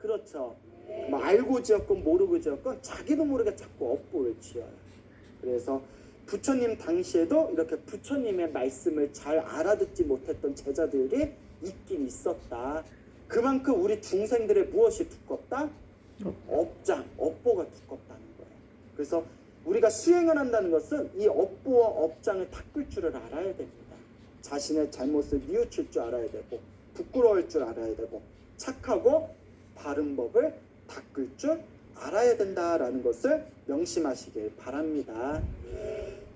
그렇죠. 뭐 알고 지었건 모르고 지었건 자기도 모르게 자꾸 업보를 지어요. 그래서 부처님 당시에도 이렇게 부처님의 말씀을 잘 알아듣지 못했던 제자들이 있긴 있었다. 그만큼 우리 중생들의 무엇이 두껍다? 업장, 업보가 두껍다는 거예요. 그래서 우리가 수행을 한다는 것은 이 업보와 업장을 닦을 줄을 알아야 됩니다. 자신의 잘못을 뉘우칠 줄 알아야 되고 부끄러울 줄 알아야 되고 착하고 바른 법을 닦을 줄 알아야 된다라는 것을 명심하시길 바랍니다.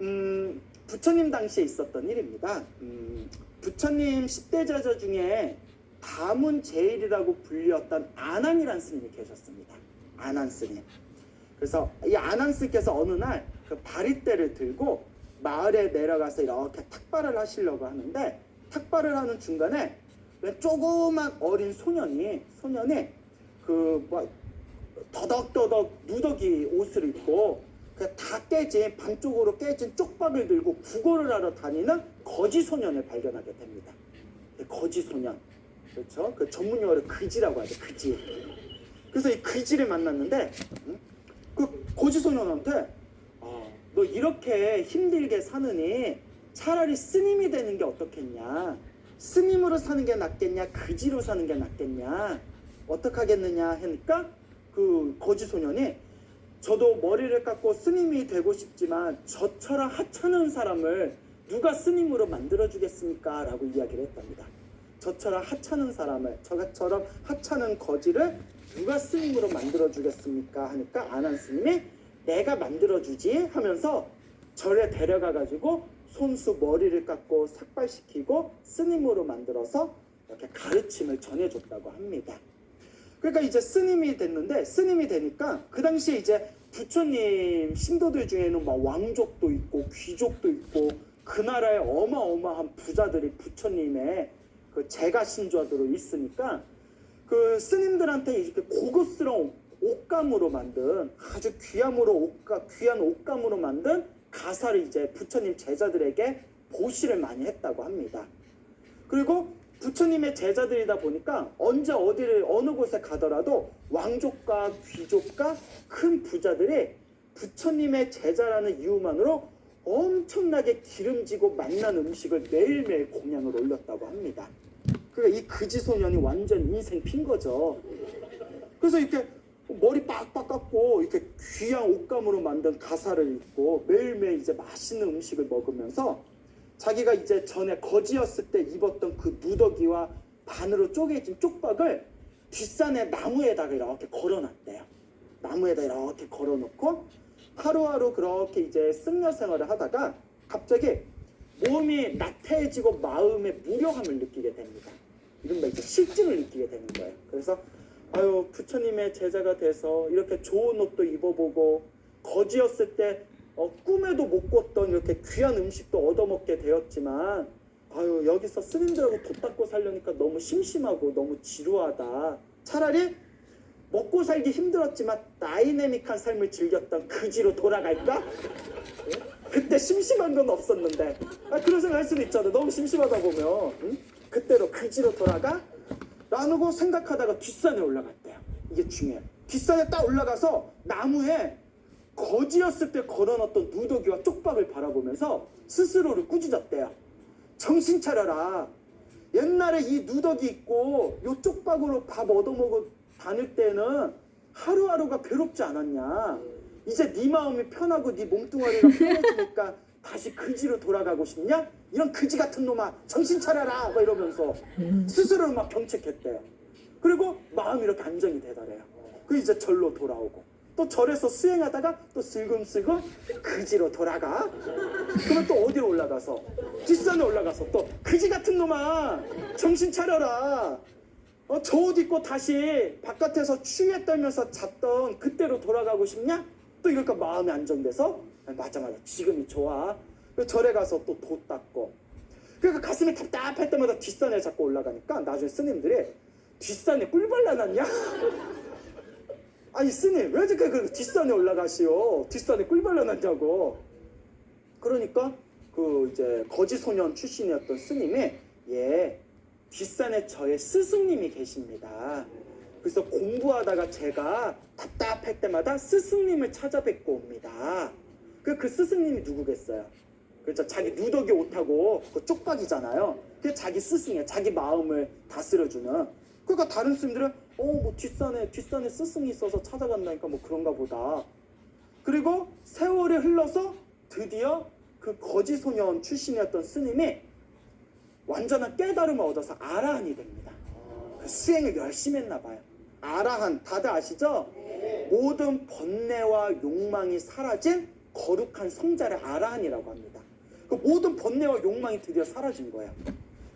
음, 부처님 당시에 있었던 일입니다. 음, 부처님 10대 제자 중에 가문제일이라고 불리었던 아난이라는 스님이 계셨습니다. 아난 스님. 그래서 이 아난 스님께서 어느 날 그 바리떼를 들고 마을에 내려가서 이렇게 탁발을 하시려고 하는데 탁발을 하는 중간에 왜 조그만 어린 소년이 소년이 그뭐 더덕더덕 누더기 옷을 입고 그다 깨진 반쪽으로 깨진 쪽박을 들고 구걸을 하러 다니는 거지 소년을 발견하게 됩니다. 네, 거지 소년 그렇죠? 그 전문 용어로 그지라고 하죠. 그지. 그래서 이 그지를 만났는데 응? 그 거지 소년한테 아, 너 이렇게 힘들게 사느니 차라리 스님이 되는 게 어떻겠냐? 스님으로 사는 게 낫겠냐? 그지로 사는 게 낫겠냐? 어떡하겠느냐 하니까 그 거지 소년이 저도 머리를 깎고 스님이 되고 싶지만 저처럼 하찮은 사람을 누가 스님으로 만들어 주겠습니까? 라고 이야기를 했답니다. 저처럼 하찮은 사람을 저처럼 하찮은 거지를 누가 스님으로 만들어 주겠습니까? 하니까 아난 스님이 내가 만들어 주지 하면서 절에 데려가 가지고 손수 머리를 깎고 삭발시키고 스님으로 만들어서 이렇게 가르침을 전해줬다고 합니다. 그러니까 이제 스님이 됐는데 스님이 되니까 그 당시에 이제 부처님 신도들 중에는 막 왕족도 있고 귀족도 있고 그 나라에 어마어마한 부자들이 부처님의 그 제가 신좌들로 있으니까 그 스님들한테 이렇게 고급스러운 옷감으로 만든 아주 귀함으로 옷감 귀한 옷감으로 만든 가사를 이제 부처님 제자들에게 보시를 많이 했다고 합니다. 그리고 부처님의 제자들이다 보니까 언제 어디를 어느 곳에 가더라도 왕족과 귀족과 큰 부자들이 부처님의 제자라는 이유만으로 엄청나게 기름지고 맛난 음식을 매일매일 공양을 올렸다고 합니다. 그러니까 이 그지 소년이 완전 인생 핀 거죠. 그래서 이렇게 머리 빡빡 깎고 이렇게 귀한 옷감으로 만든 가사를 입고 매일매일 이제 맛있는 음식을 먹으면서 자기가 이제 전에 거지였을 때 입었던 그 누더기와 반으로 쪼개진 쪽박을 뒷산에 나무에다가 이렇게 걸어놨대요. 나무에다 이렇게 걸어놓고 하루하루 그렇게 이제 승려 생활을 하다가 갑자기 몸이 나태해지고 마음에 무력함을 느끼게 됩니다. 이른바 이제 실증을 느끼게 되는 거예요. 그래서 아유 부처님의 제자가 돼서 이렇게 좋은 옷도 입어보고 거지였을 때 어, 꿈에도 못 꿨던 이렇게 귀한 음식도 얻어먹게 되었지만 아유 여기서 스님들하고 돈 닦고 살려니까 너무 심심하고 너무 지루하다. 차라리 먹고 살기 힘들었지만 다이내믹한 삶을 즐겼던 그지로 돌아갈까? 예? 그때 심심한 건 없었는데 아, 그런 생각 할 수도 있잖아. 너무 심심하다 보면 응? 그때로 그지로 돌아가? 라고 생각하다가 뒷산에 올라갔대요. 이게 중요해. 뒷산에 딱 올라가서 나무에 거지였을 때 걸어놨던 누더기와 쪽박을 바라보면서 스스로를 꾸짖었대요. 정신 차려라. 옛날에 이 누더기 있고 요 쪽박으로 밥 얻어먹어 다닐 때는 하루하루가 괴롭지 않았냐. 이제 네 마음이 편하고 네 몸뚱아리가 편해지니까 다시 그지로 돌아가고 싶냐? 이런 그지 같은 놈아 정신 차려라 막 이러면서 스스로를 막 경책했대요. 그리고 마음이 이렇게 안정이 되더래요. 그 이제 절로 돌아오고 또 절에서 수행하다가 또 슬금슬금 그지로 돌아가. 그러면 또 어디로 올라가서 뒷산에 올라가서 또 그지 같은 놈아 정신 차려라. 어, 저 옷 입고 다시 바깥에서 추위에 떨면서 잤던 그때로 돌아가고 싶냐? 또 이러니까 마음이 안정돼서 아, 맞아 맞아 지금이 좋아. 그 절에 가서 또 도 닦고. 그러니까 가슴이 답답할 때마다 뒷산에 자꾸 올라가니까 나중에 스님들이 뒷산에 꿀 발라놨냐? 아니 스님 왜 이렇게 그 뒷산에 올라가시오? 뒷산에 꿀 발라놨냐고. 그러니까 그 이제 거지 소년 출신이었던 스님이 예 뒷산에 저의 스승님이 계십니다. 그래서 공부하다가 제가 답답할 때마다 스승님을 찾아뵙고 옵니다. 그, 그 스승님이 누구겠어요? 그렇죠. 자기 누더기 옷하고 그 쪽박이잖아요. 그게 자기 스승이에요. 자기 마음을 다스려주는. 그러니까 다른 스님들은 어뭐 뒷산에 뒷산에 스승이 있어서 찾아간다니까 뭐 그런가 보다. 그리고 세월이 흘러서 드디어 그 거지 소년 출신이었던 스님이 완전한 깨달음을 얻어서 아라한이 됩니다. 그 수행을 열심히 했나 봐요. 아라한 다들 아시죠? 모든 번뇌와 욕망이 사라진 거룩한 성자를 아라한이라고 합니다. 그 모든 번뇌와 욕망이 드디어 사라진 거예요.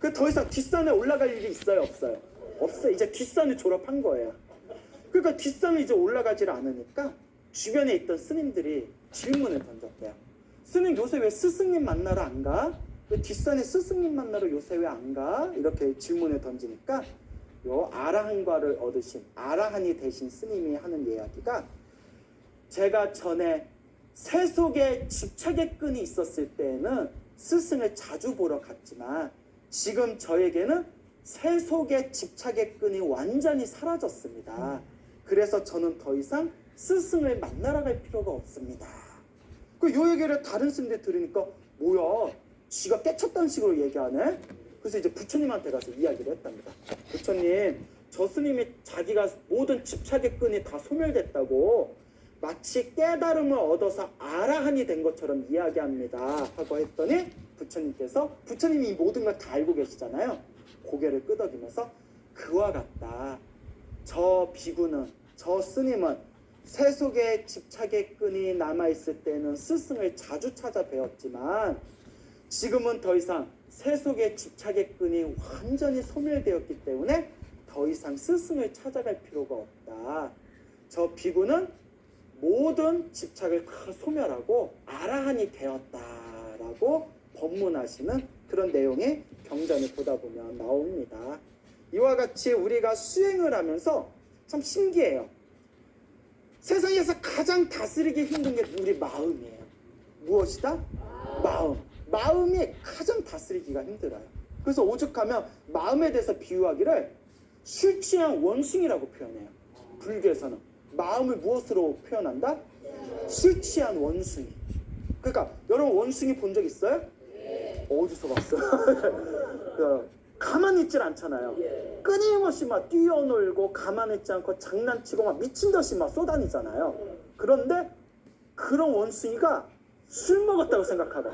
그 더 이상 뒷산에 올라갈 일이 있어요, 없어요? 없어요. 이제 뒷산을 졸업한 거예요. 그러니까 뒷산을 이제 올라가질 않으니까 주변에 있던 스님들이 질문을 던졌대요. 스님 요새 왜 스승님 만나러 안 가? 왜 뒷산에 스승님 만나러 요새 왜 안 가? 이렇게 질문을 던지니까 요 아라한과를 얻으신 아라한이 되신 스님이 하는 이야기가 제가 전에 세속에 집착의 끈이 있었을 때에는 스승을 자주 보러 갔지만 지금 저에게는 세속의 집착의 끈이 완전히 사라졌습니다. 그래서 저는 더 이상 스승을 만나러 갈 필요가 없습니다. 그요 얘기를 다른 스님들 들으니까 뭐야 지가 깨쳤다는 식으로 얘기하네. 그래서 이제 부처님한테 가서 이야기를 했답니다. 부처님 저 스님이 자기가 모든 집착의 끈이 다 소멸됐다고 마치 깨달음을 얻어서 아라한이 된 것처럼 이야기합니다. 하고 했더니 부처님께서 부처님이 이 모든 걸 다 알고 계시잖아요. 고개를 끄덕이면서 그와 같다. 저 비구는 저 스님은 세속의 집착의 끈이 남아있을 때는 스승을 자주 찾아 배웠지만 지금은 더 이상 세속의 집착의 끈이 완전히 소멸되었기 때문에 더 이상 스승을 찾아갈 필요가 없다. 저 비구는 모든 집착을 다 소멸하고 아라한이 되었다라고 법문하시는 그런 내용이 경전을 보다 보면 나옵니다. 이와 같이 우리가 수행을 하면서 참 신기해요. 세상에서 가장 다스리기 힘든 게 우리 마음이에요. 무엇이다? 마음. 마음이 가장 다스리기가 힘들어요. 그래서 오죽하면 마음에 대해서 비유하기를 술 취한 원숭이라고 표현해요. 불교에서는 마음을 무엇으로 표현한다? 술 취한 원숭이. 그러니까 여러분 원숭이 본 적 있어요? 어디서 봤어요? 그, 가만히 있질 않잖아요. 끊임없이 막 뛰어놀고 가만히 있지 않고 장난치고 막 미친 듯이 막 쏘다니잖아요. 그런데 그런 원숭이가 술 먹었다고 생각하봐.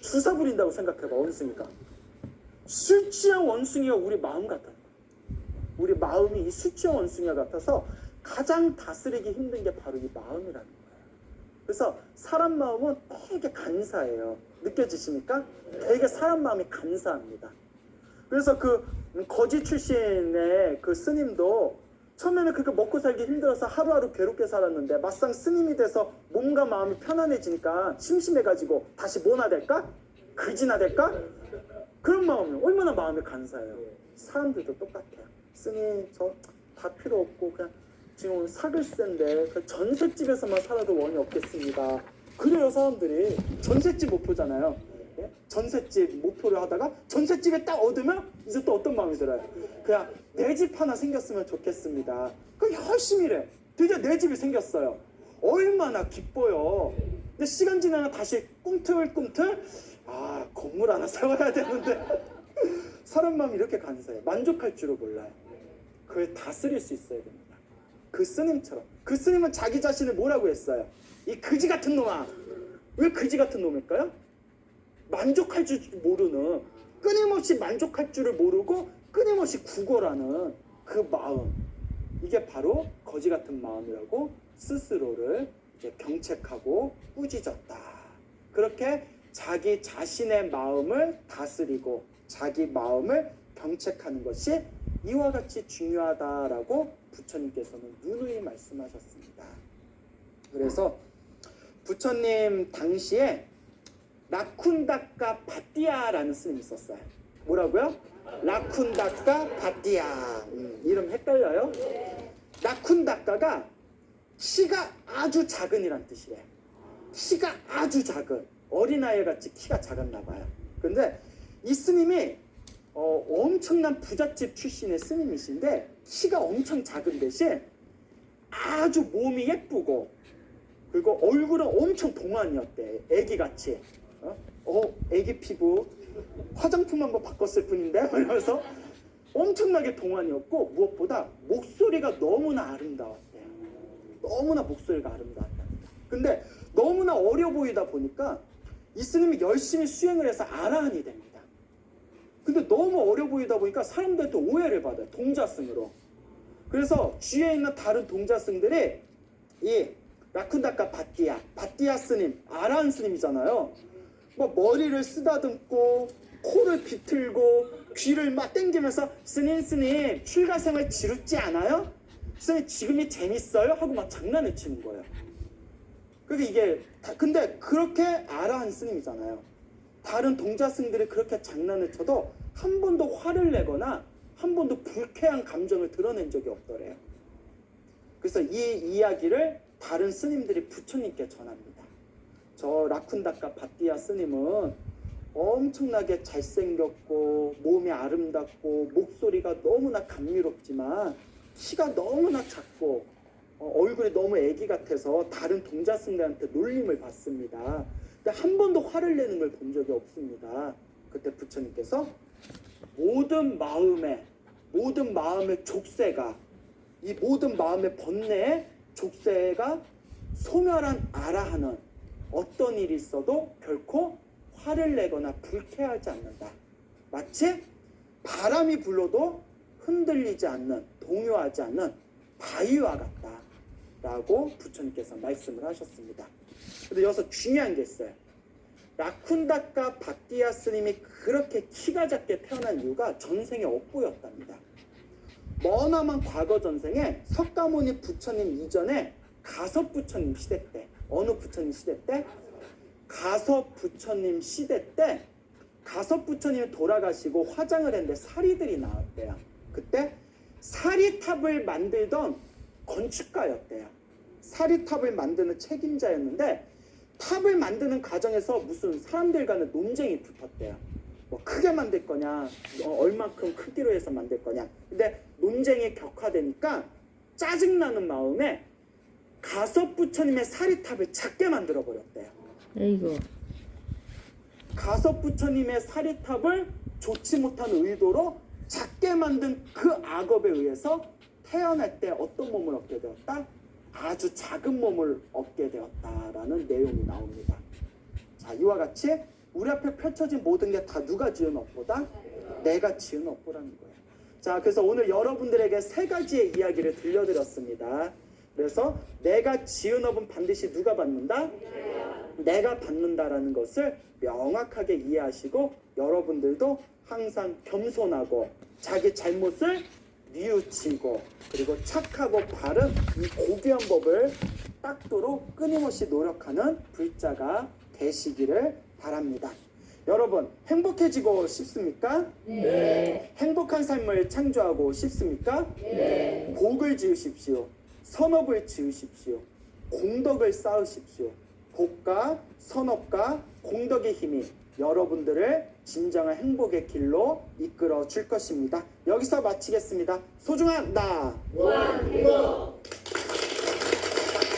주사 부린다고 생각해봐 원숭이가. 술 취한 원숭이가 우리 마음 같아. 우리 마음이 이술 취한 원숭이와 같아서 가장 다스리기 힘든 게 바로 이 마음이라는 거예요. 그래서 사람 마음은 되게 간사해요. 느껴지십니까? 되게 사람 마음이 간사합니다. 그래서 그 거지 출신의 그 스님도 처음에는 그렇게 먹고 살기 힘들어서 하루하루 괴롭게 살았는데 막상 스님이 돼서 몸과 마음이 편안해지니까 심심해가지고 다시 뭐나 될까? 그지나 될까? 그런 마음이 얼마나 마음이 간사해요. 사람들도 똑같아요. 스님 저 다 필요 없고 그냥 지금 사글세인데 그 전셋집에서만 살아도 원이 없겠습니다. 그래요 사람들이 전셋집 목표잖아요. 예? 전셋집 목표를 하다가 전셋집에 딱 얻으면 이제 또 어떤 마음이 들어요? 그냥 내 집 하나 생겼으면 좋겠습니다. 그 열심히 래 드디어 내 집이 생겼어요. 얼마나 기뻐요. 근데 시간 지나면 다시 꿈틀꿈틀 아 건물 하나 세워야 되는데 사람 마음이 이렇게 간사해요. 만족할 줄을 몰라요. 그걸 다스릴 수 있어야 됩니다. 그 스님처럼. 그 스님은 자기 자신을 뭐라고 했어요? 이 그지 같은 놈아. 왜 그지 같은 놈일까요? 만족할 줄 모르는, 끊임없이 만족할 줄을 모르고 끊임없이 구걸하는 그 마음. 이게 바로 거지 같은 마음이라고 스스로를 이제 병책하고 꾸짖었다. 그렇게 자기 자신의 마음을 다스리고 자기 마음을 병책하는 것이 이와 같이 중요하다라고 부처님께서는 누누이 말씀하셨습니다. 그래서 부처님 당시에 라쿤다카 바띠아라는 스님이 있었어요. 뭐라고요? 라쿤다카 바띠아. 음, 이름 헷갈려요? 라쿤다카가 키가 아주 작은 이란 뜻이에요. 키가 아주 작은 어린아이 같이 키가 작았나 봐요. 근데 이 스님이 어, 엄청난 부잣집 출신의 스님이신데 키가 엄청 작은 대신 아주 몸이 예쁘고 그리고 얼굴은 엄청 동안이었대. 애기같이. 어? 어, 애기 피부. 화장품 한번 바꿨을 뿐인데? 그러면서 엄청나게 동안이었고 무엇보다 목소리가 너무나 아름다웠대요. 너무나 목소리가 아름다웠답니다. 근데 너무나 어려 보이다 보니까 이 스님이 열심히 수행을 해서 아라한이 됩니다. 근데 너무 어려 보이다 보니까 사람들한테 오해를 받아요. 동자승으로. 그래서 주위에 있는 다른 동자승들이 이 라쿤다카 바띠아, 바띠아 스님, 아라한 스님이잖아요. 뭐 머리를 쓰다듬고 코를 비틀고 귀를 막 땡기면서 스님 스님 출가생활 지루지 않아요? 스님 지금이 재밌어요? 하고 막 장난을 치는 거예요. 그게 이게 다- 근데 그렇게 아라한 스님이잖아요. 다른 동자승들이 그렇게 장난을 쳐도 한 번도 화를 내거나 한 번도 불쾌한 감정을 드러낸 적이 없더래요. 그래서 이 이야기를 다른 스님들이 부처님께 전합니다. 저 라쿤다카 바띠아 스님은 엄청나게 잘생겼고 몸이 아름답고 목소리가 너무나 감미롭지만 키가 너무나 작고 어, 얼굴이 너무 애기 같아서 다른 동자승들한테 놀림을 받습니다. 근데 한 번도 화를 내는 걸 본 적이 없습니다. 그때 부처님께서 모든 마음에 모든 마음의 족쇄가 이 모든 마음의 번뇌에 족쇄가 소멸한 아라하는 어떤 일이 있어도 결코 화를 내거나 불쾌하지 않는다. 마치 바람이 불러도 흔들리지 않는 동요하지 않는 바위와 같다. 라고 부처님께서 말씀을 하셨습니다. 근데 여기서 중요한 게 있어요. 라쿤다카 바띠아 스님이 그렇게 키가 작게 태어난 이유가 전생에 업보였답니다. 머나먼 과거 전생에 석가모니 부처님 이전에 가섭 부처님 시대 때 어느 부처님 시대 때 가섭 부처님 시대 때 가섭 부처님이 돌아가시고 화장을 했는데 사리들이 나왔대요. 그때 사리탑을 만들던 건축가였대요. 사리탑을 만드는 책임자였는데 탑을 만드는 과정에서 무슨 사람들 간의 논쟁이 붙었대요. 뭐 크게 만들 거냐, 어, 얼만큼 크기로 해서 만들 거냐. 근데 논쟁이 격화되니까 짜증나는 마음에 가섭 부처님의 사리탑을 작게 만들어 버렸대요. 아이고. 가섭 부처님의 사리탑을 좋지 못한 의도로 작게 만든 그 악업에 의해서 태어날 때 어떤 몸을 얻게 되었다? 아주 작은 몸을 얻게 되었다라는 내용이 나옵니다. 자, 이와 같이 우리 앞에 펼쳐진 모든 게 다 누가 지은 업보다 내가 지은 업보라는 거예요. 자, 그래서 오늘 여러분들에게 세 가지의 이야기를 들려드렸습니다. 그래서 내가 지은 업은 반드시 누가 받는다? 내가 받는다라는 것을 명확하게 이해하시고 여러분들도 항상 겸손하고 자기 잘못을 뉘우치고 그리고 착하고 바른 이 고귀한 법을 닦도록 끊임없이 노력하는 불자가 되시기를 바랍니다. 여러분 행복해지고 싶습니까? 네. 행복한 삶을 창조하고 싶습니까? 네. 복을 지으십시오. 선업을 지으십시오. 공덕을 쌓으십시오. 복과 선업과 공덕의 힘이 여러분들을 진정한 행복의 길로 이끌어 줄 것입니다. 여기서 마치겠습니다. 소중한 나. 무한 행복.